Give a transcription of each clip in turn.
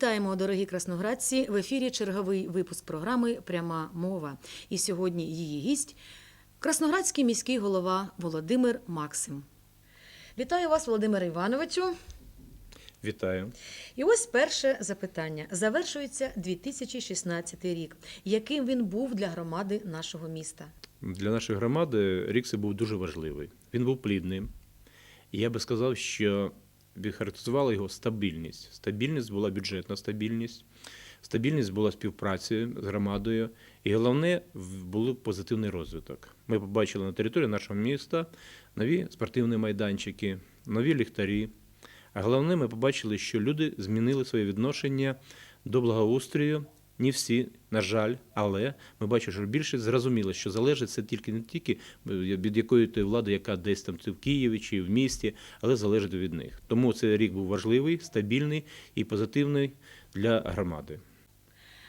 Вітаємо, дорогі красноградці! В ефірі черговий випуск програми Пряма мова. І сьогодні її гість красноградський міський голова Володимир Максим. Вітаю вас, Володимире Івановичу. Вітаю. І ось перше запитання. Завершується 2016 рік. Яким він був для громади нашого міста? Для нашої громади рік це був дуже важливий. Він був плідним. І я би сказав, що характеризувала його стабільність. Стабільність була бюджетна стабільність, стабільність була співпраця з громадою. І головне, був позитивний розвиток. Ми побачили на території нашого міста нові спортивні майданчики, нові ліхтарі. А головне, ми побачили, що люди змінили своє відношення до благоустрою. Не всі, на жаль, але ми бачимо, що більшість зрозуміло, що залежить це тільки не тільки е, від якої тої влади, яка десь там в Києві чи в місті, але залежить від них. Тому цей рік був важливий, стабільний і позитивний для громади.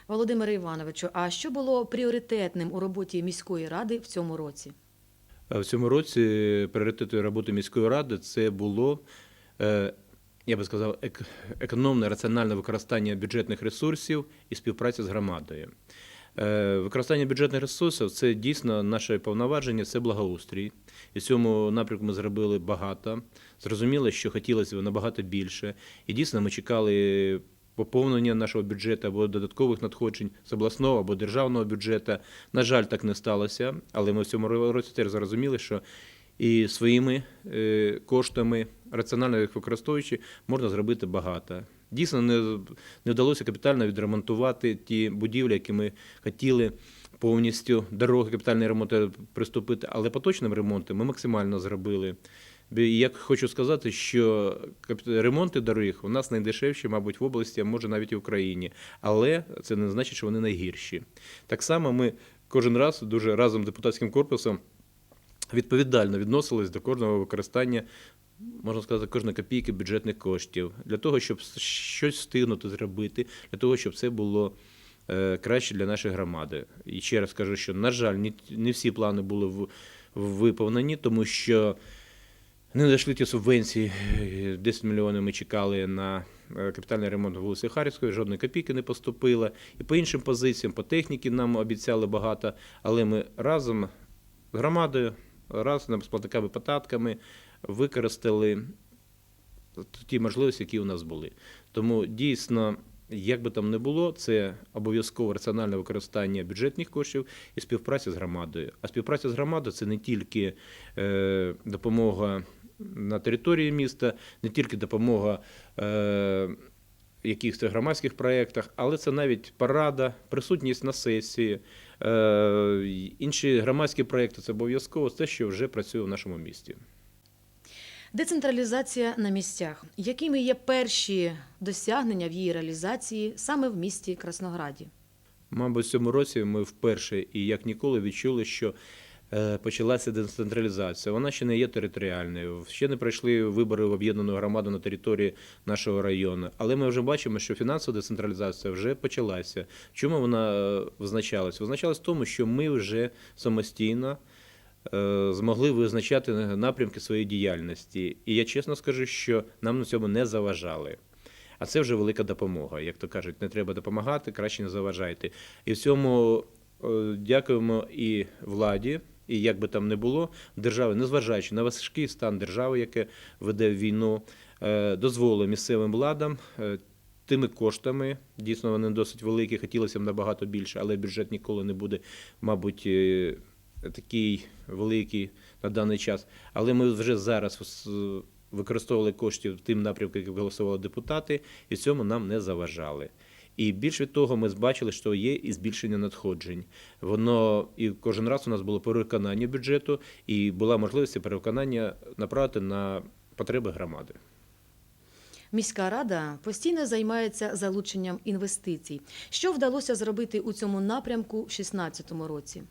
Володимире Івановичу, а що було пріоритетним у роботі міської ради в цьому році? В цьому році пріоритетою роботи міської ради це було, е, я би сказав, ек- економне раціональне використання бюджетних ресурсів і співпраця з громадою. Е, Використання бюджетних ресурсів це дійсно наше повноваження, це благоустрій. І в цьому напрямку ми зробили багато. Зрозуміло, що хотілося б набагато більше. І дійсно ми чекали поповнення нашого бюджету або додаткових надходжень з обласного або державного бюджету. На жаль, так не сталося, але ми в цьому році теж зрозуміли, що і своїми е, коштами, раціонально їх використовуючи, можна зробити багато. Дійсно, не, не вдалося капітально відремонтувати ті будівлі, які ми хотіли повністю дороги, капітальний ремонт приступити, але поточним ремонтом ми максимально зробили. Я хочу сказати, що ремонти доріг у нас найдешевші, мабуть, в області, а може навіть і в Україні. Але це не значить, що вони найгірші. Так само ми кожен раз дуже разом з депутатським корпусом відповідально відносились до кожного використання, можна сказати, кожної копійки бюджетних коштів для того, щоб щось встигнути зробити, для того, щоб це було е, краще для нашої громади. І ще раз кажу, що, на жаль, не, всі плани були виповнені, тому що не надійшли ті субвенції. е, 10 мільйонів ми чекали на е, капітальний ремонт вулиці Харівської, жодної копійки не поступило. І по іншим позиціям, по техніці нам обіцяли багато, але ми разом з громадою, разом з платниками податками використали ті можливості, які у нас були. Тому дійсно, як би там не було, це обов'язково раціональне використання бюджетних коштів і співпраця з громадою. А співпраця з громадою це не тільки е, допомога на території міста, не тільки допомога. Якихось громадських проєктах, але це навіть парада, присутність на сесії, е, інші громадські проєкти це обов'язково те, що вже працює в нашому місті. Децентралізація на місцях. Якими є перші досягнення в її реалізації саме в місті Краснограді? Мабуть, в цьому році ми вперше і як ніколи відчули, що почалася децентралізація. Вона ще не є територіальною. Ще не пройшли вибори в об'єднану громаду на території нашого району. Але ми вже бачимо, що фінансова децентралізація вже почалася. Чому вона е, визначалась? Визначалась в тому, що ми вже самостійно. е, Змогли визначати напрямки своєї діяльності, і я чесно скажу, що нам на цьому не заважали. А це вже велика допомога. Як то кажуть, не треба допомагати, краще не заважайте. І в цьому е, дякуємо і владі, і як би там не було, держави, незважаючи на важкий стан держави, яке веде війну, е, дозволило місцевим владам. е, Тими коштами дійсно вони досить великі, хотілося б набагато більше, але бюджет ніколи не буде, мабуть, е, такий великий на даний час. Але ми вже зараз використовували коштів тим напрямком, як голосували депутати, і цьому нам не заважали. І більш від того, ми бачили, що є і збільшення надходжень. Воно і кожен раз у нас було перевиконання бюджету, і була можливість перевиконання направити на потреби громади. Міська рада постійно займається залученням інвестицій. Що вдалося зробити у цьому напрямку в 2016 році?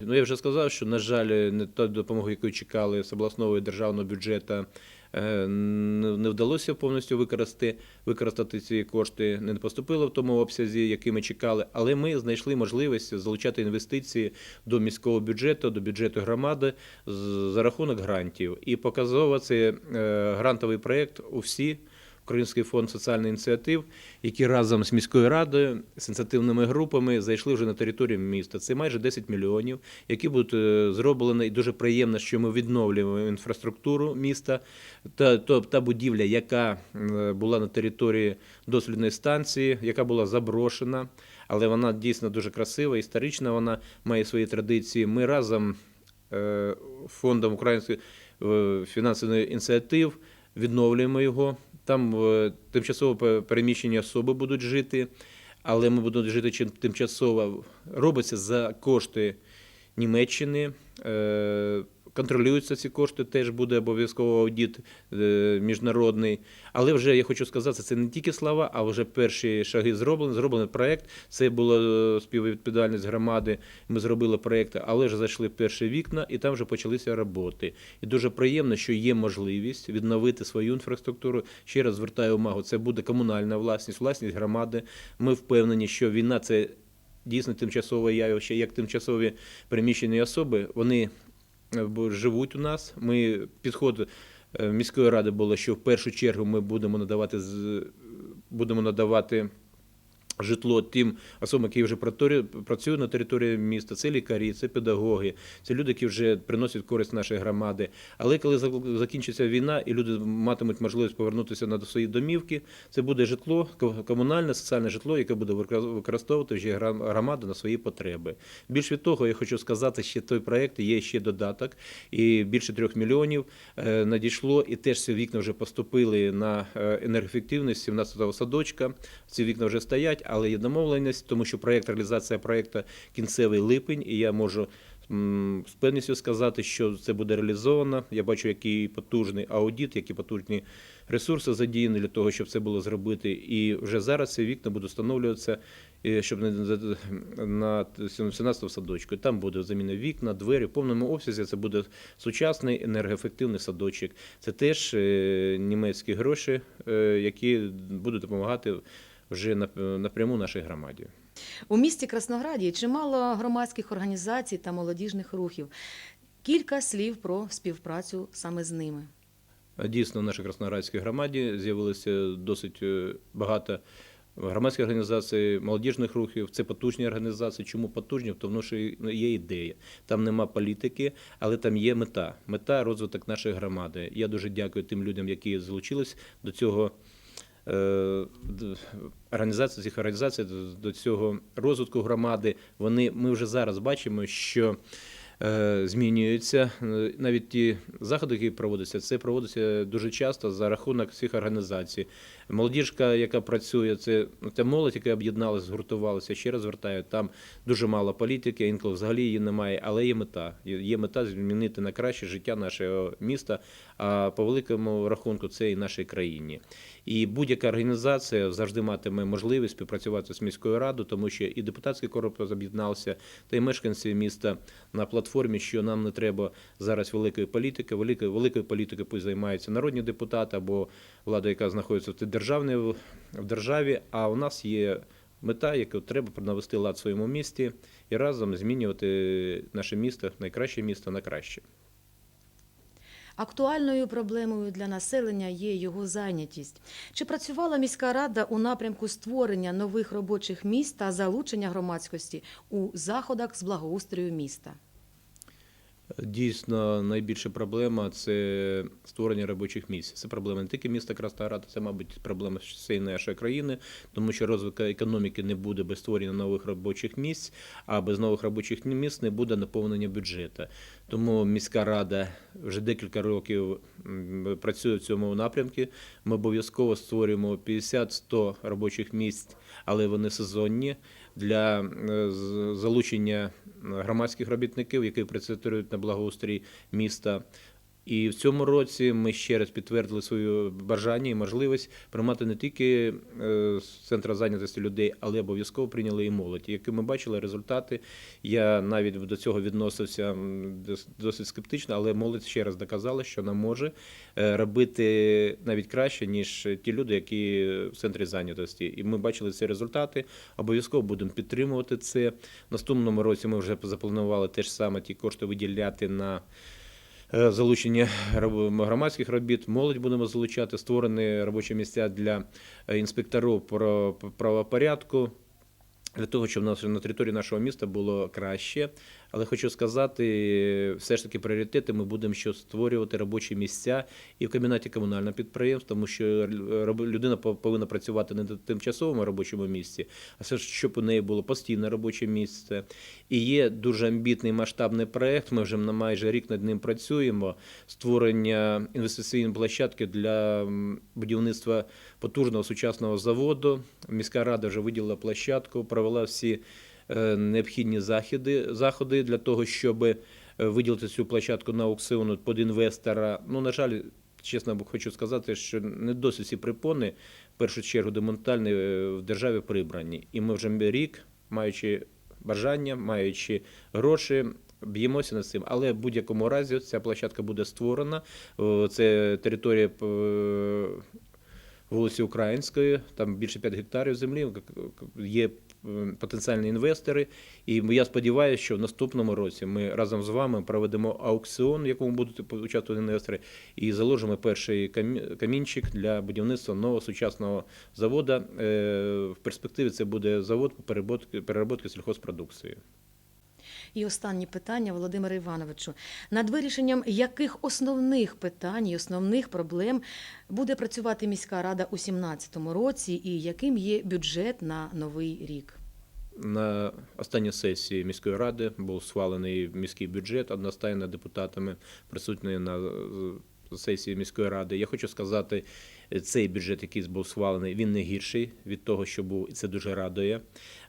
Ну, я вже сказав, що, на жаль, не та допомога, яку чекали з обласного і державного бюджету, не не вдалося повністю використати, використати ці кошти, не поступило в тому обсязі, який ми чекали. Але ми знайшли можливість залучати інвестиції до міського бюджету, до бюджету громади за рахунок грантів. І показово це е, грантовий проєкт у всі Український фонд соціальних ініціатив, які разом з міською радою, з ініціативними групами зайшли вже на територію міста. Це майже 10 мільйонів, які будуть е, зроблені. І дуже приємно, що ми відновлюємо інфраструктуру міста. Та, то, та будівля, яка е, була на території дослідної станції, яка була заброшена, але вона дійсно дуже красива, історична, вона має свої традиції. Ми разом е, фондом української фінансових ініціатив відновлюємо його. Там е, тимчасово пе- переміщені особи будуть жити, але ми будемо жити чим тимчасово. Робиться за кошти Німеччини. Контролюються ці кошти, теж буде обов'язково аудит е, міжнародний. Але вже я хочу сказати, це не тільки слова, а вже перші шаги зроблені. Зроблений проект. Це була е, співвідповідальність громади. Ми зробили проект, але вже зайшли перші вікна, і там вже почалися роботи. І дуже приємно, що є можливість відновити свою інфраструктуру. Ще раз звертаю увагу, це буде комунальна власність, власність громади. Ми впевнені, що війна це дійсно тимчасове явище, як тимчасові переміщені особи. Вони живуть у нас. Ми підход е, міської ради було, що в першу чергу ми будемо надавати будемо надавати. Житло тим особам, які вже працюють на території міста, це лікарі, це педагоги, це люди, які вже приносять користь нашої громади. Але коли закінчиться війна і люди матимуть можливість повернутися на свої домівки, це буде житло, ко- комунальне соціальне житло, яке буде використовувати вже громада на свої потреби. Більш від того, я хочу сказати, що той проект є ще додаток, і більше трьох мільйонів е, надійшло, і теж ці вікна вже поступили на е, енергоефективність 17-го садочка. Ці вікна вже стоять, але є домовленість, тому що проект реалізація проекту кінцевий липень, і я можу. З певністю сказати, що це буде реалізовано. Я бачу, який потужний аудит, які потужні ресурси задіяні для того, щоб це було зробити. І вже зараз ці вікна будуть встановлюватися, е, щоб на 17 садочку. Там буде заміна вікна, двері. В повному обсязі це буде сучасний енергоефективний садочок. Це теж е, німецькі гроші, е, які будуть допомагати вже нап- напряму нашій громаді. У місті Краснограді чимало громадських організацій та молодіжних рухів. Кілька слів про співпрацю саме з ними. Дійсно, в нашій Красноградській громаді з'явилося досить е, багато громадських організацій, молодіжних рухів. Це потужні організації. Чому потужні? Тому що є ідея. Там нема політики, але там є мета. Мета розвиток нашої громади. Я дуже дякую тим людям, які залучились до цього. Е, Організації цих організацій до- цього розвитку громади. Вони ми вже зараз бачимо, що е, змінюються. Навіть ті заходи, які проводяться, це проводиться дуже часто за рахунок всіх організацій. Молодіжка, яка працює, це, ну, це молодь, яка об'єдналася, згуртувалася. Ще раз звертаю, там дуже мало політики, інколи взагалі її немає, але є мета. Є мета змінити на краще життя нашого міста, а по великому рахунку це і нашій країні. І будь-яка організація завжди матиме можливість співпрацювати з міською радою, тому що і депутатський корпус об'єднався, та й мешканці міста на платформі, що нам не треба зараз великої політики. Великою великою політикою пусть займаються народні депутати або влада, яка знаходиться в державній в державі. А у нас є мета, яку треба навести лад в своєму місті і разом змінювати наше місто, найкраще місто на краще. Актуальною проблемою для населення є його зайнятість. Чи працювала міська рада у напрямку створення нових робочих місць та залучення громадськості у заходах з благоустрою міста? Дійсно, найбільша проблема це створення робочих місць. Це проблема не тільки міста Краснограда, це, мабуть, проблема всієї нашої країни, тому що розвитку економіки не буде без створення нових робочих місць, а без нових робочих місць не буде наповнення бюджету. Тому міська рада вже декілька років працює в цьому напрямку. Ми обов'язково створюємо 50-100 робочих місць, але вони сезонні для е, залучення громадських робітників, які працюють на благоустрій міста. І в цьому році ми ще раз підтвердили своє бажання і можливість приймати не тільки е, з центру зайнятості людей, але обов'язково прийняли і молодь. Які ми бачили результати, я навіть до цього відносився досить скептично, але молодь ще раз доказала, що вона може е, робити навіть краще, ніж ті люди, які в центрі зайнятості. І ми бачили ці результати. Обов'язково будемо підтримувати це. В наступному році ми вже запланували теж саме ті кошти виділяти на залучення раб- громадських робіт, молодь будемо залучати, створені робочі місця для е, інспекторів правопорядку. Для того, щоб на території нашого міста було краще. Але хочу сказати, все ж таки пріоритети ми будемо що створювати робочі місця і в кабінеті комунального підприємства, тому що людина повинна працювати не на тимчасовому робочому місці, а все ж щоб у неї було постійне робоче місце. І є дуже амбітний масштабний проект. Ми вже на майже рік над ним працюємо. Створення інвестиційної площадки для будівництва потужного сучасного заводу. Міська рада вже виділила площадку, провела всі необхідні заходи, заходи для того, щоб е, виділити цю площадку на аукціон під інвестора. Ну, на жаль, чесно хочу сказати, що не досить всі припони, в першу чергу демонтальні, е, в державі прибрані. І ми вже рік, маючи бажання, маючи гроші. Б'ємося над цим, але в будь-якому разі ця площадка буде створена. Це територія е, вулиці Української, там більше 5 гектарів землі. Є потенціальні інвестори. І я сподіваюся, що в наступному році ми разом з вами проведемо аукціон, в якому будуть участвувати інвестори, і заложимо перший камінчик для будівництва нового сучасного заводу. Е, В перспективі це буде завод по переробки сільхозпродукції. І останнє питання, Володимире Івановичу. Над вирішенням яких основних питань і основних проблем буде працювати міська рада у 2017 році, і яким є бюджет на новий рік? На останній сесії міської ради був схвалений міський бюджет одностайно депутатами, присутні на е, сесії міської ради. Я хочу сказати, цей бюджет, який був схвалений, він не гірший від того, що був, і це дуже радує.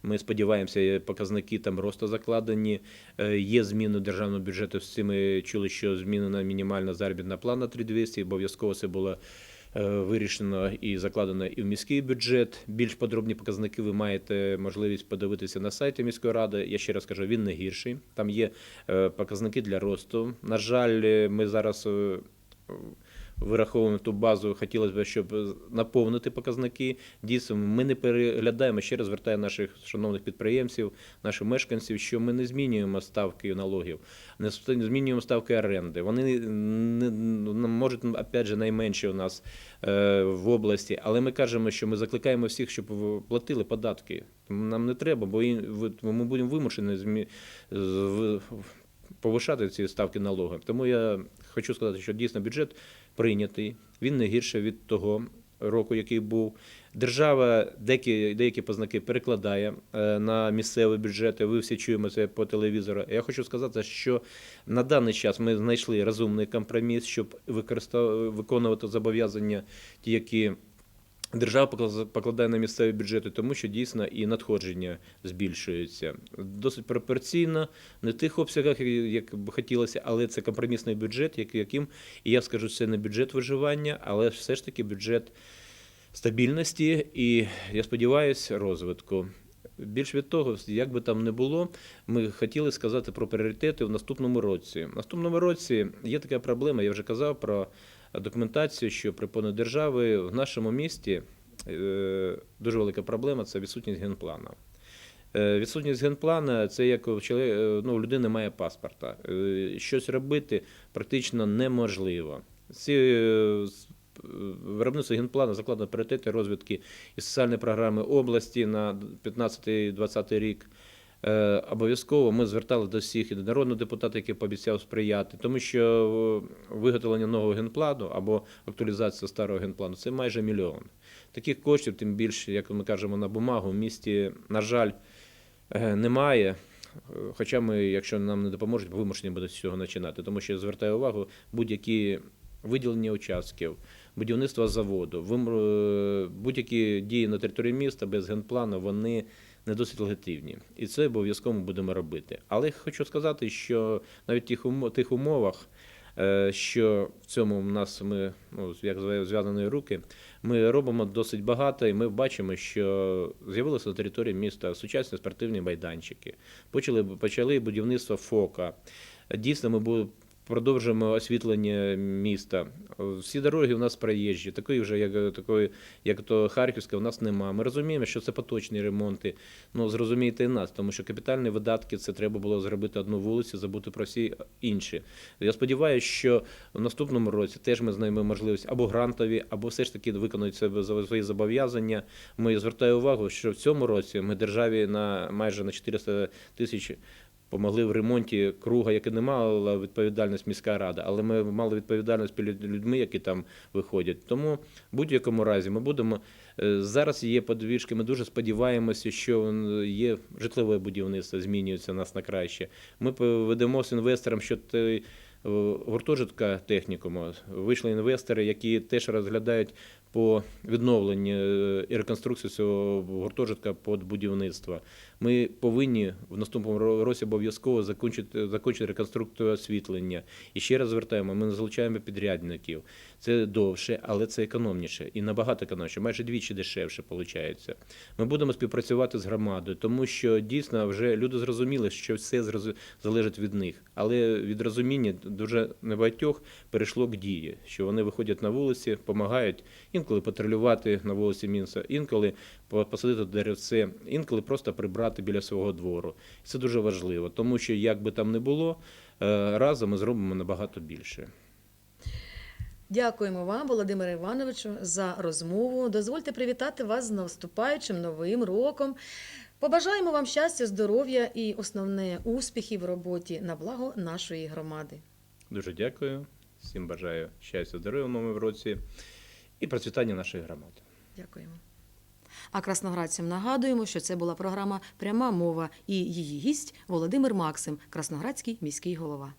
Ми сподіваємося, показники там росту закладені. Е, Є зміни державного бюджету. Всі ми чули, що змінена мінімальна заробітна плана 3200, обов'язково це було е, вирішено і закладено і в міський бюджет. Більш подробні показники ви маєте можливість подивитися на сайті міської ради. Я ще раз кажу, він не гірший. Там є е, показники для росту. На жаль, ми зараз. Вираховуємо ту базу, хотілося б, щоб наповнити показники. Дійсно, ми не переглядаємо. Ще раз звертаю наших шановних підприємців, наших мешканців, що ми не змінюємо ставки налогів, не змінюємо ставки оренди. Вони не можуть опять же найменші у нас е, в області, але ми кажемо, що ми закликаємо всіх, щоб платили податки. Нам не треба, бо ми будемо вимушені змі- повишати ці ставки налогів. Тому я хочу сказати, що дійсно бюджет прийнятий, він не гірше від того року, який був. Держава деякі, деякі познаки перекладає е, на місцеві бюджети. Ви всі чуємо це по телевізору. Я хочу сказати, що на даний час ми знайшли розумний компроміс, щоб виконувати зобов'язання, ті, які Держава покладає на місцеві бюджети, тому що дійсно і надходження збільшуються. Досить пропорційно, не в тих обсягах, як б хотілося, але це компромісний бюджет, яким, і я скажу, це не бюджет виживання, але все ж таки бюджет стабільності і, я сподіваюся, розвитку. Більш від того, як би там не було, ми хотіли сказати про пріоритети в наступному році. В наступному році є така проблема, я вже казав про документацію, що при держави в нашому місті е, дуже велика проблема це відсутність генплану. Е, Відсутність генплана це як у е, ну, людини немає паспорта. Щось робити практично неможливо. Ці виробництво генплану закладено пріоритети розвитки і соціальної програми області на 15-20 рік. Е, Обов'язково ми звертали до всіх і до народного депутата, який пообіцяв сприяти, тому що е, виготовлення нового генплану або актуалізація старого генплану це майже мільйон. Таких коштів, тим більше, як ми кажемо, на бумагу в місті, на жаль, е, немає. Хоча ми, якщо нам не допоможуть, вимушені будуть з цього починати. Тому що я звертаю увагу, будь-які виділення участків, будівництво заводу, будь-які дії на території міста без генплану, вони не досить легітимні. І це обов'язково будемо робити. Але хочу сказати, що навіть в тих, умо- тих умовах, е, що в цьому в нас ми, ну, як зв'язані руки, ми робимо досить багато, і ми бачимо, що з'явилися на території міста сучасні спортивні майданчики. Почали, почали будівництво ФОКа. Дійсно, ми бу- продовжуємо освітлення міста. Всі дороги у нас проїжджі, такої вже, як, такої, як то Харківська, у нас нема. Ми розуміємо, що це поточні ремонти. Ну, зрозумійте і нас, тому що капітальні видатки це треба було зробити одну вулицю, забути про всі інші. Я сподіваюся, що в наступному році теж ми знайдемо можливість або грантові, або все ж таки виконують свої зобов'язання. Ми звертаю увагу, що в цьому році ми державі на майже на 400 тисяч помогли в ремонті круга, який не мала відповідальність міська рада, але ми мали відповідальність перед людьми, які там виходять. Тому в будь-якому разі ми будемо е, зараз. Є подвіжки. Ми дуже сподіваємося, що є житлове будівництво, змінюється нас на краще. Ми ведемо з інвестором, що той е, гуртожитка технікуму вийшли інвестори, які теж розглядають по відновленню е, і реконструкцію цього гуртожитка під будівництво. Ми повинні в наступному ро- році обов'язково закінчити, закінчити реконструкцію освітлення. І ще раз звертаємо, ми не залучаємо підрядників. Це довше, але це економніше і набагато економніше, майже двічі дешевше виходить. Ми будемо співпрацювати з громадою, тому що дійсно вже люди зрозуміли, що все залежить від них. Але від розуміння дуже небагатьох перейшло к дії, що вони виходять на вулиці, допомагають інколи патрулювати на вулиці Мінса, інколи посадити деревце, інколи просто прибрати біля свого двору. Це дуже важливо, тому що як би там не було, е, разом ми зробимо набагато більше. Дякуємо вам, Володимире Івановичу, за розмову. Дозвольте привітати вас з наступаючим новим роком. Побажаємо вам щастя, здоров'я і основне успіхів в роботі на благо нашої громади. Дуже дякую. Всім бажаю щастя, здоров'я в новому році і процвітання нашої громади. Дякуємо. А красноградцям нагадуємо, що це була програма Пряма мова і її гість Володимир Максим, красноградський міський голова.